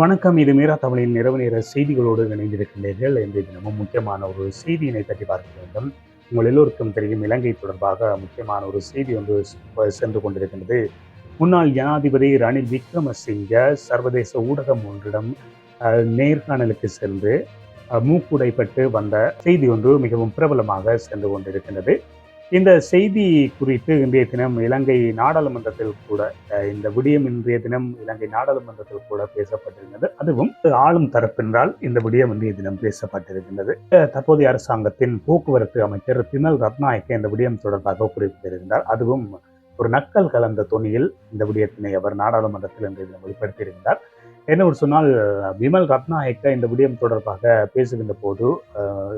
வணக்கம் இது மீரா தமிழின் இரவு நேர செய்திகளோடு இணைந்திருக்கின்றீர்கள். இன்றைய தினமும் முக்கியமான ஒரு செய்தியினை பற்றி பார்க்க வேண்டும். உங்கள் எல்லோருக்கும் தெரியும் இலங்கை தொடர்பாக முக்கியமான ஒரு செய்தி ஒன்று சென்று கொண்டிருக்கின்றது. முன்னாள் ஜனாதிபதி ரணில் விக்ரமசிங்க சர்வதேச ஊடகம் ஒன்றிடம் நேர்காணலுக்கு சென்று மூக்குடைப்பட்டு வந்த செய்தி ஒன்று மிகவும் பிரபலமாக சென்று கொண்டிருக்கின்றது. இந்த செய்தி குறித்து இன்றைய தினம் இலங்கை நாடாளுமன்றத்தில் கூட இந்த விடியம் இன்றைய தினம் இலங்கை நாடாளுமன்றத்தில் கூட பேசப்பட்டிருந்தது. அதுவும் ஆளும் தரப்பினரால் இந்த விடியம் இன்றைய தினம் பேசப்பட்டிருக்கின்றது. தற்போதைய அரசாங்கத்தின் போக்குவரத்து அமைச்சர் பிமல் ரத்நாயக்க இந்த விடியம் தொடர்பாக குறிப்பிட்டிருந்தார். அதுவும் ஒரு நக்கல் கலந்த தொனியில் இந்த விடயத்தினை அவர் நாடாளுமன்றத்தில் இன்றைய தினம் வெளிப்படுத்தியிருந்தார். என்ன ஒரு சொன்னால் விமல் ரத்நாயக்க இந்த விடயம் தொடர்பாக பேசுகின்ற போது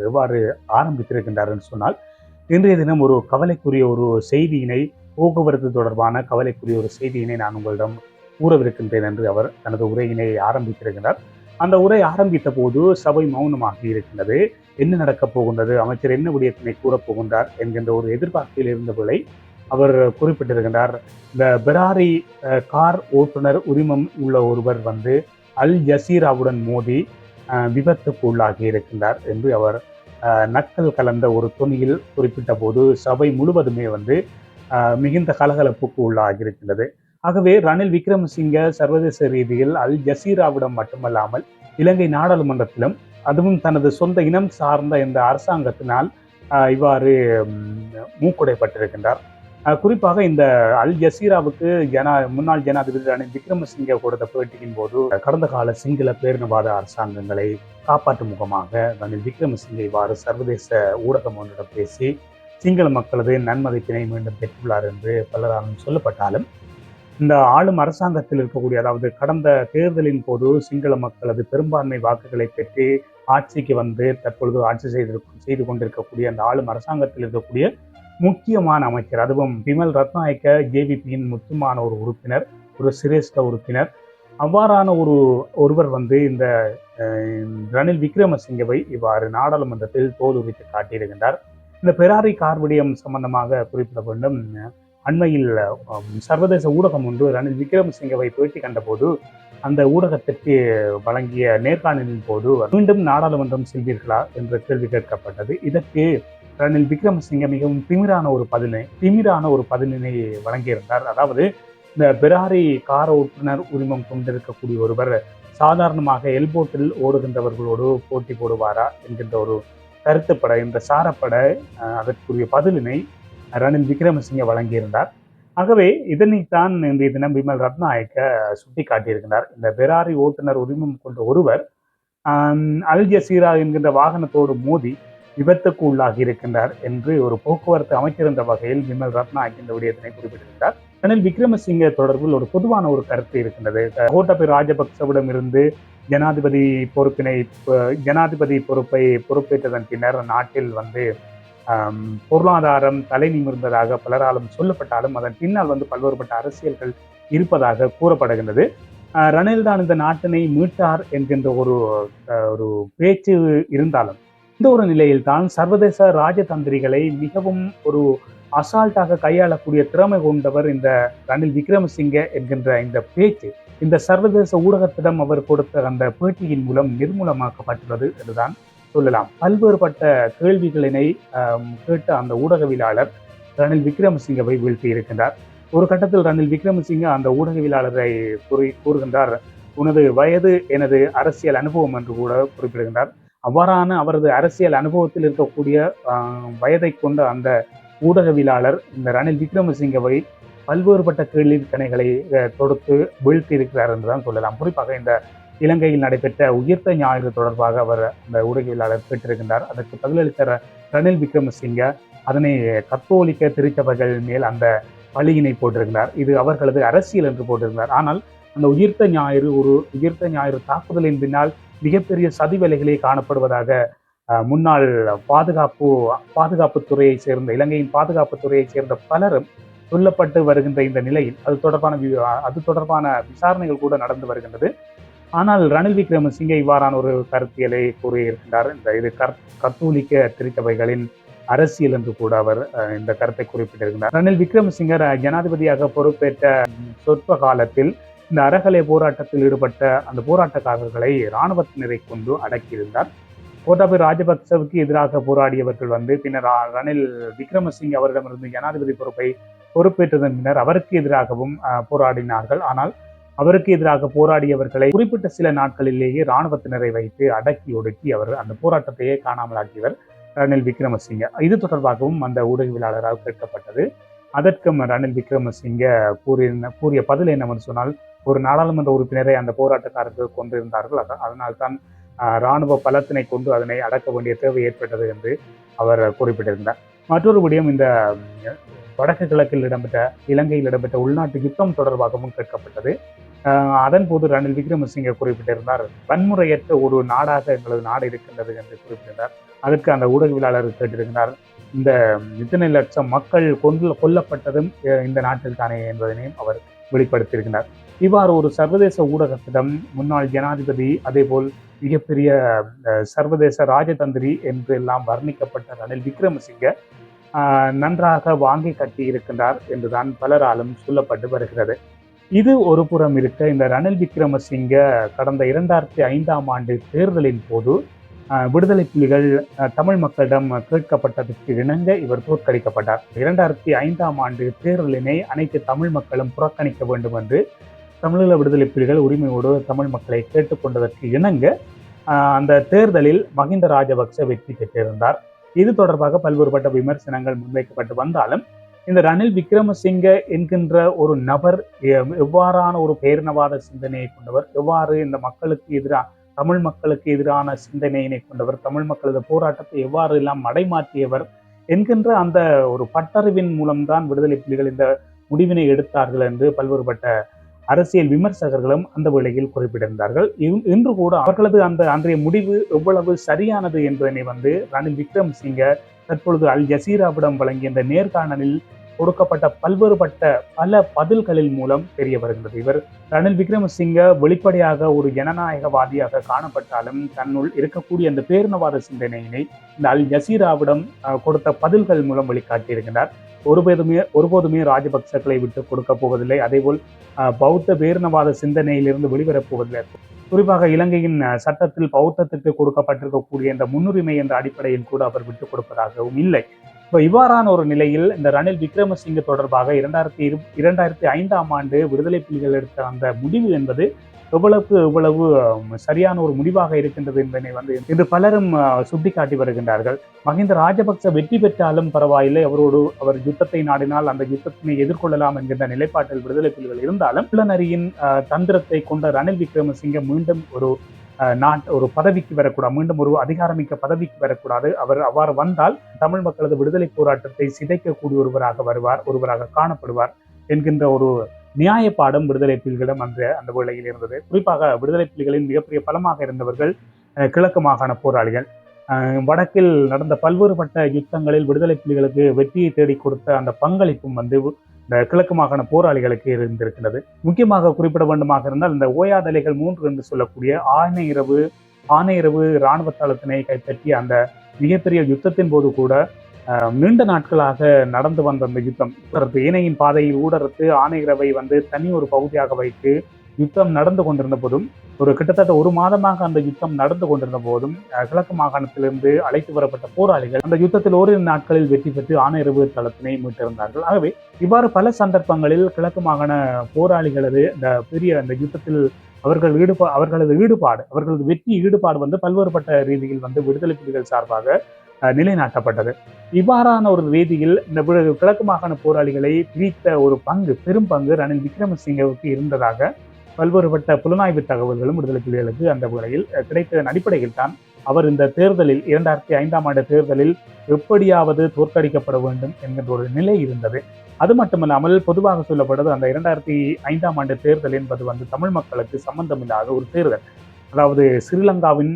எவ்வாறு ஆரம்பித்திருக்கின்றார் என்று சொன்னால் இன்றைய தினம் ஒரு கவலைக்குரிய ஒரு செய்தியினை போக்குவரத்து தொடர்பான கவலைக்குரிய ஒரு செய்தியினை நான் உங்களிடம் கூறவிருக்கின்றேன் என்று அவர் தனது உரையினை ஆரம்பித்திருக்கிறார். அந்த உரை ஆரம்பித்த போது சபை மௌனமாகி இருக்கின்றது. என்ன நடக்கப் போகின்றது? அமைச்சர் என்ன விடயத்தினை கூறப்போகின்றார் என்கின்ற ஒரு எதிர்பார்ப்பில் இருந்தவர்களை அவர் குறிப்பிட்டிருக்கின்றார். இந்த பெராரி கார் ஓட்டுநர் உரிமம் உள்ள ஒருவர் வந்து அல் ஜசீராவுடன் மோதி விபத்துக்கு உள்ளாகி இருக்கின்றார் என்று அவர் நக்கல் கலந்த ஒரு துணியில் குறிப்பிட்ட போது சபை முழுவதுமே வந்து மிகுந்த கலகலப்புக்கு உள்ளாகி இருக்கின்றது ஆகவே ரணில் விக்ரமசிங்க சர்வதேச ரீதியில் அல் ஜசீராவிடம் மட்டுமல்லாமல் இலங்கை நாடாளுமன்றத்திலும் அதுவும் தனது சொந்த இனம் சார்ந்த இந்த அரசாங்கத்தினால் இவ்வாறு மூக்குடைப்பட்டிருக்கின்றார். குறிப்பாக இந்த அல் ஜசீராவுக்கு ஜனா முன்னாள் ஜனாதிபதி ரணில் விக்ரமசிங்க கொடுத்த பேட்டியின் போது கடந்த கால சிங்கள பேரினவாத அரசாங்கங்களை காப்பாற்றும் முகமாக ரணில் விக்ரமசிங்க இவ்வாறு சர்வதேச ஊடகம் ஒன்றிடம் பேசி சிங்கள மக்களது நன்மதிப்பினை மீண்டும் பெற்றுள்ளார் என்று பலராலும் சொல்லப்பட்டாலும் இந்த ஆளும் அரசாங்கத்தில் இருக்கக்கூடிய அதாவது கடந்த தேர்தலின் போது சிங்கள மக்களது பெரும்பான்மை வாக்குகளை பெற்று ஆட்சிக்கு வந்து தற்பொழுது ஆட்சி செய்து செய்து கொண்டிருக்கக்கூடிய அந்த ஆளும் அரசாங்கத்தில் இருக்கக்கூடிய முக்கியமான அமைச்சர். அதுவும் பிமல் ரத்நாயக்க ஜேவிபியின் முக்கியமான ஒரு உறுப்பினர் ஒரு சிரேஷ்ட உறுப்பினர். அவ்வாறான ஒரு ஒருவர் வந்து இந்த ரணில் விக்ரமசிங்கவை இவ்வாறு நாடாளுமன்றத்தில் தோலுரித்து காட்டியிருக்கின்றார். இந்த பெராரி கார் விடயம் சம்பந்தமாக குறிப்பிட வேண்டும். அண்மையில் சர்வதேச ஊடகம் ஒன்று ரணில் விக்ரமசிங்கவை பேட்டி கண்டபோது அந்த ஊடகத்திற்கு வழங்கிய நேர்காணலின் போது மீண்டும் நாடாளுமன்றம் செல்வீர்களா? என்ற கேள்வி கேட்கப்பட்டது. இதற்கு ரணில் விக்ரமசிங்க மிகவும் திமிரான ஒரு பதிலை திமிரான ஒரு பதிலினை வழங்கியிருந்தார். அதாவது இந்த பெராரி கார ஓட்டுநர் உரிமம் கொண்டிருக்கக்கூடிய ஒருவர் சாதாரணமாக எல்போட்டில் ஓடுகின்றவர்களோடு போட்டி போடுவாரா? என்கின்ற ஒரு கருத்துப்பட இந்த சாரப்பட அதற்குரிய பதிலினை ரணில் விக்ரமசிங்க வழங்கியிருந்தார். ஆகவே இதனைத்தான் இன்றைய தினம் விமல் ரத்நாயக்க சுட்டி காட்டியிருக்கிறார் இந்த பெராரி ஓட்டுநர் உரிமம் கொண்ட ஒருவர் அல் ஜசீரா என்கின்ற வாகனத்தோடு மோதி விபத்துக்கு உள்ளாகி இருக்கின்றார் என்று ஒரு போக்குவரத்து அமைச்சிருந்த வகையில் விமல் ரத்நாயக் இந்த விடயத்தினை குறிப்பிட்டிருந்தார் ரணில் விக்ரமசிங்க தொடர்பில் ஒரு பொதுவான ஒரு கருத்து இருக்கின்றது. கோட்டபய ராஜபக்சவிடம் இருந்து ஜனாதிபதி பொறுப்பினை ஜனாதிபதி பொறுப்பை பொறுப்பேற்றதன் பின்னர் நாட்டில் வந்து பொருளாதாரம் தலை நிமிர்ந்ததாக பலராலும் சொல்லப்பட்டாலும் அதன் பின்னால் வந்து பல்வேறுபட்ட அரசியல்கள் இருப்பதாக கூறப்படுகின்றது. ரணில் தான் இந்த நாட்டினை மீட்டார் என்கின்ற ஒரு ஒரு பேச்சு இருந்தாலும் இந்த ஒரு நிலையில் தான் சர்வதேச ராஜதந்திரிகளை மிகவும் ஒரு அசால்ட்டாக கையாளக்கூடிய திறமை கொண்டவர் இந்த ரணில் விக்ரமசிங்க என்கின்ற இந்த பேச்சு இந்த சர்வதேச ஊடகத்திடம் அவர் கொடுத்த அந்த பேட்டியின் மூலம் நிர்மூலமாக்கப்பட்டுள்ளது என்றுதான் சொல்லலாம். பல்வேறுபட்ட கேள்விகளினை கேட்ட அந்த ஊடகவியலாளர் ரணில் விக்ரமசிங்கவை வீழ்த்தி இருக்கின்றார். ஒரு கட்டத்தில் ரணில் விக்ரமசிங்க அந்த ஊடகவியலாளரை கூறி கூறுகின்றார் உனது வயது எனது அரசியல் அனுபவம் என்று கூட குறிப்பிடுகின்றார். அவ்வாறான அவரது அரசியல் அனுபவத்தில் இருக்கக்கூடிய வயதை கொண்ட அந்த ஊடகவியலாளர் இந்த ரணில் விக்ரமசிங்கவை பல்வேறுபட்ட கேள்வி கணைகளை தொடுத்து வீழ்த்தி இருக்கிறார் என்றுதான் சொல்லலாம். குறிப்பாக இந்த இலங்கையில் நடைபெற்ற உயிர்த்த ஞாயிறு தொடர்பாக அவர் அந்த ஊடகவியலாளர் பெற்றிருக்கின்றார். அதற்கு பதிலளித்த ரணில் விக்ரமசிங்க. அதனை கத்தோலிக்க திருச்சபைகள் மேல் அந்த பழியினை போட்டிருக்கிறார். இது அவர்களது அரசியல் என்று போட்டிருந்தார் ஆனால் அந்த உயிர்த்த ஞாயிறு ஒரு உயிர்த்த ஞாயிறு தாக்குதலின் பின்னால் மிகப்பெரிய சதிவேலைகளே காணப்படுவதாக முன்னாள் பாதுகாப்பு பாதுகாப்பு துறையை சேர்ந்த இலங்கையின் பாதுகாப்பு துறையை சேர்ந்த பலரும் சொல்லப்பட்டு வருகின்ற இந்த நிலையில் அது தொடர்பான வி- அது தொடர்பான விசாரணைகள் கூட நடந்து வருகின்றது. ஆனால் ரணில் விக்ரமசிங்கே இவ்வாறான ஒரு கருத்தியலை கூறியிருக்கின்றார். இந்த இது கத்தோலிக்க திருச்சபைகளின் அரசியல் என்று கூட அவர் இந்த கருத்தை குறிப்பிட்டிருக்கிறார் ரணில் விக்ரமசிங்கர் ஜனாதிபதியாக பொறுப்பேற்ற சொற்ப காலத்தில் இந்த அறகலை போராட்டத்தில் ஈடுபட்ட அந்த போராட்டக்காரர்களை இராணுவத்தினரை கொண்டு அடக்கியிருந்தார். கோட்டாபய ராஜபக்சவுக்கு எதிராக போராடியவர்கள் வந்து பின்னர் ரணில் விக்ரமசிங்க அவரிடமிருந்து ஜனாதிபதி பொறுப்பை பொறுப்பேற்றதன் பின்னர் அவருக்கு எதிராகவும் அஹ், போராடினார்கள். ஆனால் அவருக்கு எதிராக போராடியவர்களை குறிப்பிட்ட சில நாட்களிலேயே இராணுவத்தினரை வைத்து அடக்கி ஒடுக்கி அவர் அந்த போராட்டத்தையே காணாமலாக்கியவர் ரணில் விக்ரமசிங்க. இது தொடர்பாகவும் அந்த ஊடகவியலாளரால் கேட்கப்பட்டது. அதற்கும் ரணில் விக்ரமசிங்க கூறிய கூறிய பதில் என்னவென்று சொன்னால் ஒரு நாடாளுமன்ற உறுப்பினரை அந்த போராட்டக்காரர்கள் கொண்டிருந்தார்கள் அதனால் தான் ஆஹ், இராணுவ பலத்தினை கொண்டு அதனை அடக்க வேண்டிய தேவை ஏற்பட்டது என்று அவர் குறிப்பிட்டிருந்தார். மற்றொரு விடயம் இந்த வடக்கு கிழக்கில் இடம்பெற்ற இலங்கையில் இடம்பெற்ற உள்நாட்டு யுத்தம் தொடர்பாகவும் கேட்கப்பட்டது. அதன் போது ரணில் விக்ரமசிங்க குறிப்பிட்டிருந்தார் வன்முறையற்ற ஒரு நாடாக எங்களது நாடு இருக்கின்றது என்று குறிப்பிட்டிருந்தார். அதற்கு அந்த ஊடகவியலாளர் கேட்டிருக்கிறார் இந்த இத்தனை லட்சம் மக்கள் கொல்ல கொல்லப்பட்டதும் இந்த நாட்டில் தானே என்பதனையும் அவர் வெளிப்படுத்தியிருக்கிறார். இவ்வாறு ஒரு சர்வதேச ஊடகத்திடம் முன்னாள் ஜனாதிபதி அதேபோல் மிகப்பெரிய சர்வதேச ராஜதந்திரி என்று எல்லாம் வர்ணிக்கப்பட்ட ரணில் விக்ரமசிங்க நன்றாக வாங்கி கட்டி இருக்கின்றார் என்றுதான் பலராலும் சொல்லப்பட்டு வருகிறது. இது ஒரு புறம் இருக்க இந்த ரணில் விக்ரமசிங்க கடந்த இரண்டாயிரத்தி ஐந்தாம் ஆண்டு தேர்தலின் போது விடுதலை புலிகள் தமிழ் மக்களிடம் கேட்கப்பட்டதற்கு இணங்க இவர் தோற்கடிக்கப்பட்டார். இரண்டாயிரத்தி ஐந்தாம் ஆண்டு தேர்தலினை அனைத்து தமிழ் மக்களும் புறக்கணிக்க வேண்டும் என்று தமிழீழ விடுதலை புலிகள் உரிமையோடு தமிழ் மக்களை கேட்டுக்கொண்டதற்கு இணங்க அந்த தேர்தலில் மஹிந்த ராஜபக்ச வெற்றி பெற்றிருந்தார். இது தொடர்பாக பல்வேறுபட்ட விமர்சனங்கள் முன்வைக்கப்பட்டு வந்தாலும் இந்த ரணில் விக்ரமசிங்க என்கின்ற ஒரு நபர் எவ்வாறான ஒரு பேரினவாத சிந்தனையை கொண்டவர் எவ்வாறு இந்த மக்களுக்கு எதிராக தமிழ் மக்களுக்கு எதிரான சிந்தனையினை கொண்டவர் தமிழ் மக்களது போராட்டத்தை எவ்வாறு எல்லாம் மடைமாற்றியவர் என்கின்ற அந்த ஒரு பட்டறிவின் மூலம்தான் விடுதலை புலிகள் இந்த முடிவினை எடுத்தார்கள் என்று பல்வேறுபட்ட அரசியல் விமர்சகர்களும் அந்த வேளையில் குறிப்பிட்டிருந்தார்கள். இன்று கூட அவர்களது அந்த அன்றைய முடிவு எவ்வளவு சரியானது என்பதனை வந்து ரணில் விக்ரமசிங்க தற்பொழுது அல் ஜசீராவிடம் வழங்கிய இந்த நேர்காணலில் கொடுக்கப்பட்ட பல்வேறுபட்ட பல பதில்களின் மூலம் தெரிய வருகிறது இவர் ரணில் விக்ரமசிங்க வெளிப்படையாக ஒரு ஜனநாயகவாதியாக காணப்பட்டாலும் தன்னுள் இருக்கக்கூடிய அந்த பேரினவாத சிந்தனையினை இந்த அல் ஜசீராவிடம் கொடுத்த பதில்கள் மூலம் வெளிக்காட்டியிருக்கிறார் ஒருபோதுமே ஒருபோதுமே ராஜபக்சக்களை விட்டு கொடுக்க போவதில்லை. அதேபோல் பௌத்த பேரினவாத சிந்தனையிலிருந்து வெளிவரப் போவதில்லை. குறிப்பாக இலங்கையின் சட்டத்தில் பௌத்தத்துக்கு கொடுக்கப்பட்டிருக்கக்கூடிய இந்த முன்னுரிமை என்ற அடிப்படையில் கூட அவர் விட்டுக் கொடுப்பதாகவும் இல்லை. இப்போ இவ்வாறான ஒரு நிலையில் இந்த ரணில் விக்ரமசிங்க தொடர்பாக இரண்டாயிரத்தி இரு இரண்டாயிரத்தி ஐந்தாம் ஆண்டு விடுதலை புலிகள் எடுத்த அந்த முடிவு என்பது எவ்வளவுக்கு எவ்வளவு சரியான ஒரு முடிவாக இருக்கின்றது என்பதை வந்து இன்று பலரும் சுட்டிக்காட்டி வருகின்றார்கள். மஹிந்த ராஜபக்ச வெற்றி பெற்றாலும் பரவாயில்லை. அவரோடு அவர் யுத்தத்தை நாடினால் அந்த யுத்தத்தினை எதிர்கொள்ளலாம் என்கின்ற நிலைப்பாட்டில் விடுதலை புலிகள் இருந்தாலும் புலனரியின் தந்திரத்தை கொண்ட ரணில் விக்ரமசிங்க மீண்டும் ஒரு நாட் ஒரு பதவிக்கு வரக்கூடாது. மீண்டும் ஒரு அதிகாரமிக்க பதவிக்கு வரக்கூடாது. அவர் அவ்வாறு வந்தால் தமிழ் மக்களது விடுதலை போராட்டத்தை சிதைக்கக்கூடிய ஒருவராக வருவார் ஒருவராக காணப்படுவார் என்கின்ற ஒரு நியாய பாடம் விடுதலை புலிகளிடம் அந்த அந்த வேளையில் இருந்தது. குறிப்பாக விடுதலை புலிகளின் மிகப்பெரிய பலமாக இருந்தவர்கள் கிழக்கு மாகாண போராளிகள். வடக்கில் நடந்த பல்வேறுபட்ட யுத்தங்களில் விடுதலை புலிகளுக்கு வெற்றியை தேடி கொடுத்த அந்த பங்களிப்பும் வந்து இந்த கிழக்கு மாகாண போராளிகளுக்கு இருந்திருக்கிறது முக்கியமாக குறிப்பிட வேண்டுமாக இருந்தால் இந்த ஓயாதலைகள் மூன்று என்று சொல்லக்கூடிய ஆணையரவு ஆணையரவு இராணுவ தளத்தினை கைப்பற்றிய அந்த மிகப்பெரிய யுத்தத்தின் போது கூட நீண்ட நாட்களாக நடந்து வந்த அந்த யுத்தம். ஏனையின் பாதையில் ஊடறுத்து ஆணையரவை வந்து தனி ஒரு பகுதியாக வைத்து யுத்தம் நடந்து கொண்டிருந்த போதும் ஒரு கிட்டத்தட்ட ஒரு மாதமாக அந்த யுத்தம் நடந்து கொண்டிருந்த போதும் கிழக்கு மாகாணத்திலிருந்து அழைத்து வரப்பட்ட போராளிகள் அந்த யுத்தத்தில் ஓரிரு நாட்களில் வெற்றி பெற்று ஆணையரவு தளத்தினை மீட்டிருந்தார்கள். ஆகவே இவ்வாறு பல சந்தர்ப்பங்களில் கிழக்கு மாகாண போராளிகளது இந்த பெரிய அந்த யுத்தத்தில் அவர்கள் ஈடுபா அவர்களது ஈடுபாடு அவர்களது வெற்றி ஈடுபாடு வந்து பல்வேறுபட்ட ரீதியில் வந்து விடுதலை புலிகள் சார்பாக நிலைநாட்டப்பட்டது. இவ்வாறான ஒரு ரீதியில் இந்த கிழக்கு மாகாண போராளிகளை பிரித்த ஒரு பங்கு பெரும் பங்கு ரணில் விக்ரமசிங்கவுக்கு இருந்ததாக பல்வேறுபட்ட புலனாய்வு தகவல்களும் விடுதலை புலிகளுக்கு அந்த முறையில் கிடைத்ததன் அடிப்படையில் தான் அவர் இந்த தேர்தலில் இரண்டாயிரத்தி ஐந்தாம் ஆண்டு தேர்தலில் எப்படியாவது தோற்கடிக்கப்பட வேண்டும் என்கின்ற ஒரு நிலை இருந்தது. அது மட்டுமல்லாமல் பொதுவாக சொல்லப்பட்டது அந்த இரண்டாயிரத்தி ஐந்தாம் ஆண்டு தேர்தல் என்பது வந்து தமிழ் மக்களுக்கு சம்பந்தமில்லாத ஒரு தேர்தல். அதாவது ஸ்ரீலங்காவின்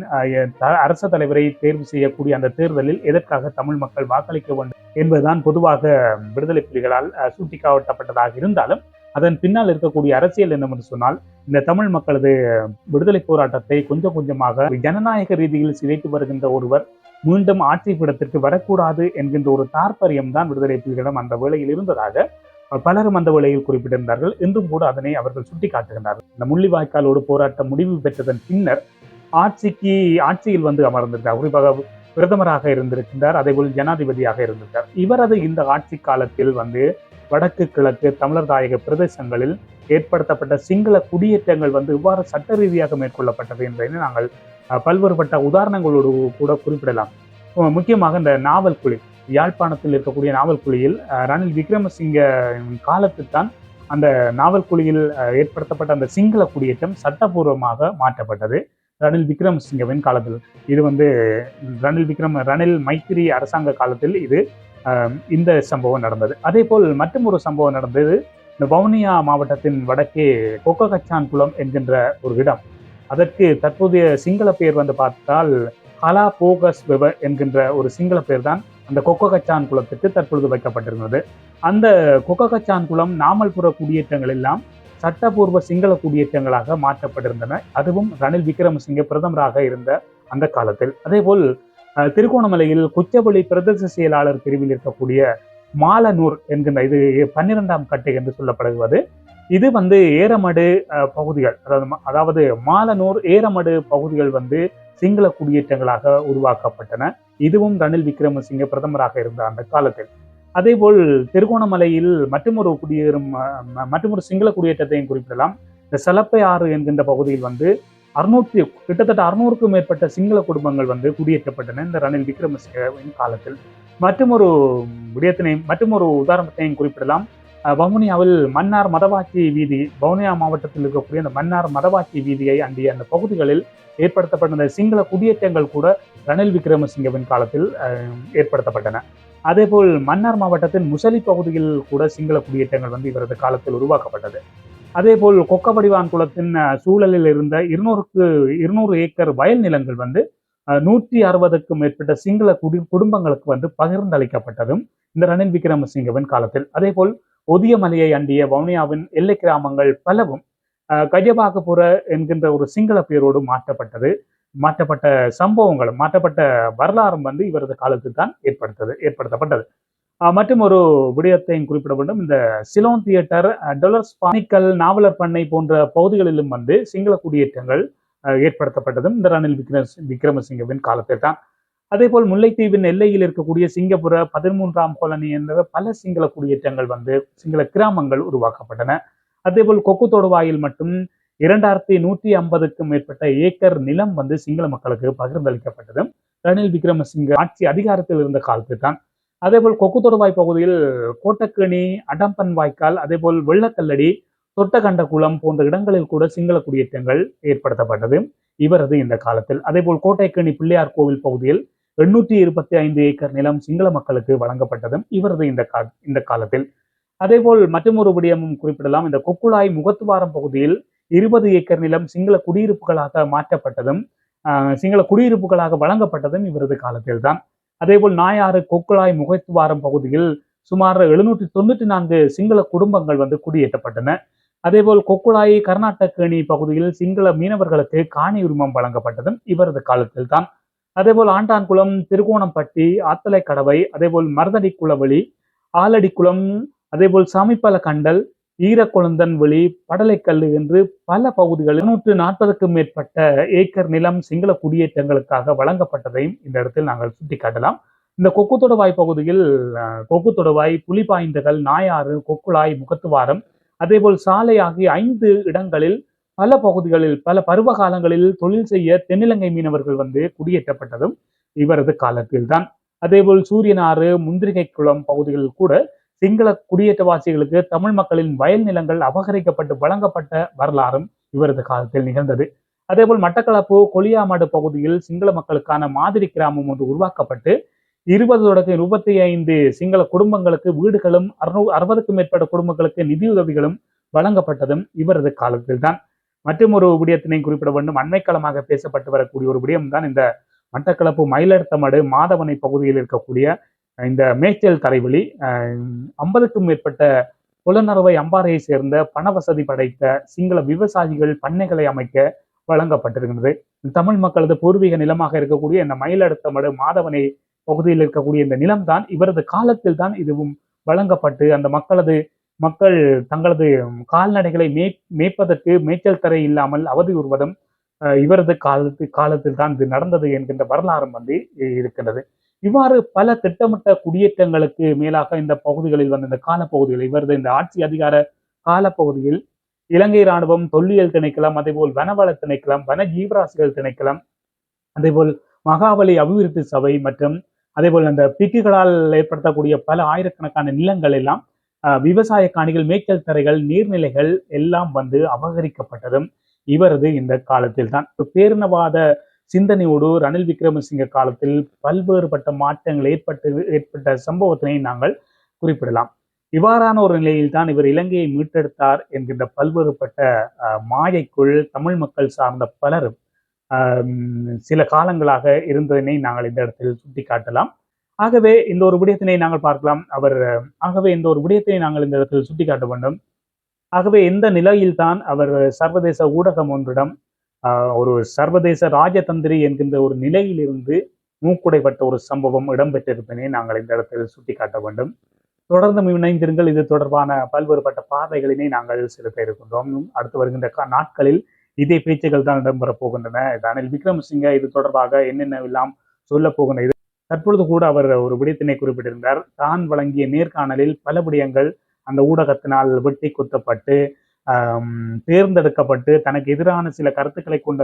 அரச தலைவரை தேர்வு செய்யக்கூடிய அந்த தேர்தலில் எதற்காக தமிழ் மக்கள் வாக்களிக்க வேண்டும் என்பதுதான் பொதுவாக விடுதலை புலிகளால் சுட்டிக்காட்டப்பட்டதாக இருந்தாலும் அதன் பின்னால் இருக்கக்கூடிய அரசியல் என்னவென்று சொன்னால் இந்த தமிழ் மக்களது விடுதலை போராட்டத்தை கொஞ்சம் கொஞ்சமாக ஜனநாயக ரீதியில் சிதைத்து வருகின்ற ஒருவர் மீண்டும் ஆட்சி பீடத்திற்கு வரக்கூடாது என்கின்ற ஒரு தாற்பயம் தான் விடுதலை புலிகளிடம் அந்த வேளையில் இருந்ததாக பலரும் அந்த வேளையில் குறிப்பிட்டிருந்தார்கள். இன்றும் கூட அதனை அவர்கள் சுட்டிக்காட்டுகின்றார்கள். இந்த முள்ளிவாய்க்காலோடு போராட்டம் முடிவு பெற்றதன் பின்னர் ஆட்சிக்கு ஆட்சியில் வந்து அமர்ந்திருந்தார். குறிப்பாக பிரதமராக இருந்திருக்கின்றார். அதேபோல் ஜனாதிபதியாக இருந்திருக்கார். இவரது இந்த ஆட்சி காலத்தில் வந்து வடக்கு கிழக்கு தமிழர் தாயக பிரதேசங்களில் ஏற்படுத்தப்பட்ட சிங்கள குடியேற்றங்கள் வந்து இவ்வாறு சட்ட ரீதியாக மேற்கொள்ளப்பட்டது என்பதை நாங்கள் பல்வேறுபட்ட உதாரணங்களோடு கூட குறிப்பிடலாம். முக்கியமாக இந்த நாவல் குழி. யாழ்ப்பாணத்தில் இருக்கக்கூடிய நாவல் குழியில் ரணில் விக்ரமசிங்க காலத்தில் தான் அந்த நாவல் குழியில் ஏற்படுத்தப்பட்ட அந்த சிங்கள குடியேற்றம் சட்டபூர்வமாக மாற்றப்பட்டது. ரணில் விக்ரமசிங்கவின் காலத்தில் இது வந்து ரணில் விக்ரம் ரணில் மைத்திரி அரசாங்க காலத்தில் இது இந்த சம்பவம் நடந்தது. அதே போல் மற்றும் ஒரு சம்பவம் நடந்தது. இந்த வவுனியா மாவட்டத்தின் வடக்கே கொக்ககச்சான் குளம் என்கின்ற ஒரு இடம். அதற்கு தற்போதைய சிங்கள பெயர் வந்து பார்த்தால் கலா போகஸ் வெவ என்கின்ற ஒரு சிங்கள பெயர் தான் அந்த கொக்ககச்சான் குளத்துக்கு தற்பொழுது வைக்கப்பட்டிருந்தது. அந்த கொக்ககச்சான் குளம் நாமல்புற குடியேற்றங்கள் எல்லாம் சட்டபூர்வ சிங்கள குடியேற்றங்களாக மாற்றப்பட்டிருந்தன. அதுவும் ரணில் விக்ரமசிங்கே பிரதமராக இருந்த அந்த காலத்தில். அதேபோல் திருகோணமலையில் குச்சவெளி பிரதேச செயலாளர் பிரிவில் இருக்கக்கூடிய மாலனூர் என்கின்ற இது பன்னிரெண்டாம் கட்டை என்று சொல்லப்படுவது இது வந்து ஏரமடு பகுதிகள். அதாவது அதாவது மாலனூர் ஏரமடு பகுதிகள் வந்து சிங்கள குடியேற்றங்களாக உருவாக்கப்பட்டன. இதுவும் ரணில் விக்ரமசிங்கே பிரதமராக இருந்த அந்த காலத்தில். அதேபோல் திருகோணமலையில் மற்றொரு குடியேறும் மற்றொரு சிங்கள குடியேற்றத்தையும் குறிப்பிடலாம். இந்த சலப்பை ஆறு என்கின்ற பகுதியில் வந்து அறுநூற்றி கிட்டத்தட்ட அறுநூறுக்கும் மேற்பட்ட சிங்கள குடும்பங்கள் வந்து குடியேற்றப்பட்டன இந்த ரணில் விக்ரமசிங்கவின் காலத்தில். மற்றொரு விடயத்தினையும் மற்றொரு உதாரணத்தையும் குறிப்பிடலாம். வவுனியாவில் மன்னார் மதவாச்சி வீதி வவுனியா மாவட்டத்தில் இருக்கக்கூடிய அந்த மன்னார் மதவாச்சி வீதியை அண்டிய அந்த பகுதிகளில் ஏற்படுத்தப்பட்ட சிங்கள குடியேற்றங்கள் கூட ரணில் விக்ரமசிங்கவின் காலத்தில் ஏற்படுத்தப்பட்டன. அதேபோல் மன்னார் மாவட்டத்தின் முசலி பகுதியில் கூட சிங்கள குடியேற்றங்கள் வந்து இவரது காலத்தில் உருவாக்கப்பட்டது. அதேபோல் கொக்கவடிவான் குளத்தின் சூழலில் இருந்த இருநூறுக்கு இருநூறு ஏக்கர் வயல் நிலங்கள் வந்து நூற்றி அறுபதுக்கும் மேற்பட்ட சிங்கள குடி குடும்பங்களுக்கு வந்து பகிர்ந்தளிக்கப்பட்டதும் இந்த ரணில் விக்ரமசிங்கவின் காலத்தில். அதேபோல் ஒதியமலையை அண்டிய வவுனியாவின் எல்லை கிராமங்கள் பலவும் கஜபாகபுர என்கின்ற ஒரு சிங்கள பெயரோடு மாற்றப்பட்டது. மாற்றப்பட்ட சம்பவங்களும் மாற்றப்பட்ட வரலாறும் வந்து இவரது காலத்தில் தான் ஏற்படுத்தது ஏற்படுத்தப்பட்டது. மற்றும் ஒரு விடயத்தையும் குறிப்பிட வேண்டும். இந்த சிலோன் தியேட்டர் டொலர்ஸ் பானிக்கல் நாவலர் பண்ணை போன்ற பகுதிகளிலும் வந்து சிங்கள குடியேற்றங்கள் ஏற்படுத்தப்பட்டதும் இந்த ரணில் விக்ரம விக்ரமசிங்கவின் காலத்தில் தான். அதே போல் முல்லைத்தீவின் எல்லையில் இருக்கக்கூடிய சிங்கப்புர பதிமூன்றாம் காலனி என்ற பல சிங்கள குடியேற்றங்கள் வந்து சிங்கள கிராமங்கள் உருவாக்கப்பட்டன. அதேபோல் கொக்கு தொடுவாயில் மட்டும் இரண்டாயிரத்தி நூற்றி ஐம்பதுக்கும் மேற்பட்ட ஏக்கர் நிலம் வந்து சிங்கள மக்களுக்கு பகிர்ந்தளிக்கப்பட்டதும் ரணில் விக்ரமசிங்க ஆட்சி அதிகாரத்தில் இருந்த காலத்தில் தான். அதேபோல் கொக்கு தொடுவாய் பகுதியில் கோட்டக்கணி அடம்பன் வாய்க்கால் அதேபோல் வெள்ளக்கல்லடி தொட்டகண்ட குளம் போன்ற இடங்களில் கூட சிங்கள குடியேற்றங்கள் ஏற்படுத்தப்பட்டது. இவரது இந்த காலத்தில். அதேபோல் கோட்டைக்கணி பிள்ளையார் கோவில் பகுதியில் எண்ணூற்றி இருபத்தி ஐந்து ஏக்கர் நிலம் சிங்கள மக்களுக்கு வழங்கப்பட்டதும் இவரது இந்த கா இந்த காலத்தில். அதேபோல் மற்றொரு விடயமும் குறிப்பிடலாம். இந்த கொக்குழாய் முகத்துவாரம் பகுதியில் இருபது ஏக்கர் நிலம் சிங்கள குடியிருப்புகளாக மாற்றப்பட்டதும் சிங்கள குடியிருப்புகளாக வழங்கப்பட்டதும் இவரது காலத்தில் தான் அதேபோல் நாயாறு கொக்குழாய் முகத்துவாரம் பகுதியில் சுமார் எழுநூற்றி தொண்ணூற்றி நான்கு சிங்கள குடும்பங்கள் வந்து குடியேற்றப்பட்டன. அதேபோல் கொக்குழாய் கர்நாடகேணி பகுதியில் சிங்கள மீனவர்களுக்கு காணி உரிமம் வழங்கப்பட்டதும் இவரது காலத்தில் தான் அதேபோல் ஆண்டான்குளம் திருகோணம்பட்டி ஆத்தலை கடவை அதேபோல் மருதடி குளவழி ஆலடிக்குளம் அதேபோல் சாமிப்பல கண்டல் ஈரக்குழந்தன் வெளி படலைக்கல்லு என்று பல பகுதிகளில் நூற்று நாற்பதுக்கும் மேற்பட்ட ஏக்கர் நிலம் சிங்கள குடியேற்றங்களுக்காக வழங்கப்பட்டதையும் இந்த இடத்தில் நாங்கள் சுட்டிக்காட்டலாம். இந்த கொக்கு தொடுவாய் பகுதியில் கொக்கு தொடுவாய் புலிபாய்ந்தகள் நாயாறு கொக்குழாய் முகத்துவாரம் அதேபோல் சாலை ஆகிய ஐந்து இடங்களில் பல பகுதிகளில் பல பருவ காலங்களில் தொழில் செய்ய தென்னிலங்கை மீனவர்கள் வந்து குடியேற்றப்பட்டதும் இவரது காலத்தில் தான் அதேபோல் சூரியனாறு முந்திரிகை குளம் பகுதிகளில் கூட சிங்கள குடியேற்றவாசிகளுக்கு தமிழ் மக்களின் வயல் நிலங்கள் அபகரிக்கப்பட்டு வழங்கப்பட்ட வரலாறும் இவரது காலத்தில் நிகழ்ந்தது. அதேபோல் மட்டக்களப்பு கொளியாமடு பகுதியில் சிங்கள மக்களுக்கான மாதிரி கிராமம் ஒன்று உருவாக்கப்பட்டு இருபது தொடக்கம் இருபத்தி ஐந்து சிங்கள குடும்பங்களுக்கு வீடுகளும் அறுநூ அறுபதுக்கும் மேற்பட்ட குடும்பங்களுக்கு நிதியுதவிகளும் வழங்கப்பட்டதும் இவரது காலத்தில் தான் மற்றும் ஒரு விடயத்தினை குறிப்பிட வேண்டும். அண்மைக்காலமாக பேசப்பட்டு வரக்கூடிய ஒரு விடயம் தான் இந்த மட்டக்களப்பு மயிலடுத்தமடு மாதவனை பகுதியில் இருக்கக்கூடிய இந்த மேய்ச்சல் தரைவழி ஐம்பதுக்கும் மேற்பட்ட புலனறுவை அம்பாறையை சேர்ந்த பண வசதி படைத்த சிங்கள விவசாயிகள் பண்ணைகளை அமைக்க வழங்கப்பட்டிருக்கிறது. தமிழ் மக்களது பூர்வீக நிலமாக இருக்கக்கூடிய இந்த மயிலடுத்தமடு மாதவனை பகுதியில் இருக்கக்கூடிய இந்த நிலம்தான் இவரது காலத்தில் தான் இதுவும் வழங்கப்பட்டு அந்த மக்களது மக்கள் தங்களது கால்நடைகளை மே மேய்ப்பதற்கு மேய்ச்சல் தரை இல்லாமல் அவதியுறுவதும் அஹ், இவரது காலத்து காலத்தில் தான் இது நடந்தது என்கின்ற வரலாறும் வந்து இருக்கின்றது. இவ்வாறு பல திட்டமிட்ட குடியேற்றங்களுக்கு மேலாக இந்த பகுதிகளில் வந்த இந்த காலப்பகுதிகளில் இவரது இந்த ஆட்சி அதிகார காலப்பகுதியில் இலங்கை ராணுவம் தொல்லியல் திணைக்களம் அதேபோல் வனவள திணைக்களம் வன ஜீவராசிகள் திணைக்களம் அதேபோல் மகாபலி அபிவிருத்தி சபை மற்றும் அதேபோல் அந்த பிக்குகளால் ஏற்படுத்தக்கூடிய பல ஆயிரக்கணக்கான நிலங்கள் எல்லாம் அஹ், விவசாய காணிகள் மேய்ச்சல் தரைகள் நீர்நிலைகள் எல்லாம் வந்து அபகரிக்கப்பட்டதும் இவரது இந்த காலத்தில் தான் பேரினவாத சிந்தனையோடு ரணில் விக்ரமசிங்க காலத்தில் பல்வேறுபட்ட மாற்றங்கள் ஏற்பட்டு ஏற்பட்ட சம்பவத்தினை நாங்கள் குறிப்பிடலாம். இவ்வாறான ஒரு நிலையில் தான் இவர் இலங்கையை மீட்டெடுத்தார் என்கின்ற பல்வேறுபட்ட மாயைக்குள் தமிழ் மக்கள் சார்ந்த பலரும் சில காலங்களாக இருந்ததனை நாங்கள் இந்த இடத்தில் சுட்டிக்காட்டலாம். ஆகவே இந்த ஒரு விடயத்தினை நாங்கள் பார்க்கலாம். அவர் ஆகவே இந்த ஒரு விடயத்தினை நாங்கள் இந்த இடத்தில் சுட்டிக்காட்ட வேண்டும். ஆகவே எந்த நிலையில் தான் அவர் சர்வதேச ஊடகம் ஒன்றிடம் ஒரு சர்வதேச ராஜதந்திரி என்கின்ற ஒரு நிலையிலிருந்து மூக்குடைப்பட்ட ஒரு சம்பவம் இடம்பெற்றிருப்பதனை நாங்கள் இந்த இடத்தில் சுட்டிக்காட்ட வேண்டும். தொடர்ந்து இணைந்திருங்கள். இது தொடர்பான பல்வேறுபட்ட பார்வைகளினை நாங்கள் செலுத்த இருக்கின்றோம் அடுத்து வருகின்ற நாட்களில் இதே பேச்சுகள் தான் இடம்பெறப் போகின்றன. ரணில் விக்ரமசிங்க இது தொடர்பாக என்னென்னவெல்லாம் சொல்ல போகின்ற இது தற்பொழுது கூட அவர் ஒரு விடயத்தினை குறிப்பிட்டிருந்தார். தான் வழங்கிய நேர்காணலில் பல விடயங்கள் அந்த ஊடகத்தினால் வெட்டி குத்தப்பட்டு தேர்ந்தெடுக்கப்பட்டு தனக்கு எதிரான சில கருத்துக்களை கொண்ட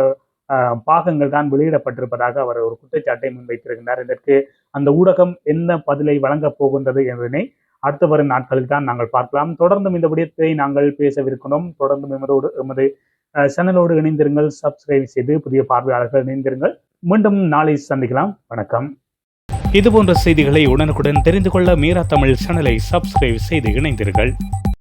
பாகங்கள் தான் வெளியிடப்பட்டிருப்பதாக அவர் ஒரு குற்றச்சாட்டை முன்வைத்திருக்கிறார். இதற்கு அந்த ஊடகம் என்ன பதிலை வழங்கப் போகின்றது என்பதனை அடுத்த வரும் நாட்களில் தான் நாங்கள் பார்க்கலாம். தொடர்ந்தும் இந்த விடயத்தை நாங்கள் பேசவிருக்கிறோம். தொடர்ந்தும் எமதோடு எமது சேனலோடு இணைந்திருங்கள். சப்ஸ்கிரைப் செய்து புதிய பார்வையாளர்கள் இணைந்திருங்கள். மீண்டும் நாளை சந்திக்கலாம். வணக்கம். இதுபோன்ற செய்திகளை உடனுக்குடன் தெரிந்து கொள்ள மீரா தமிழ் சேனலை சப்ஸ்கிரைப் செய்து இணைந்தீர்கள்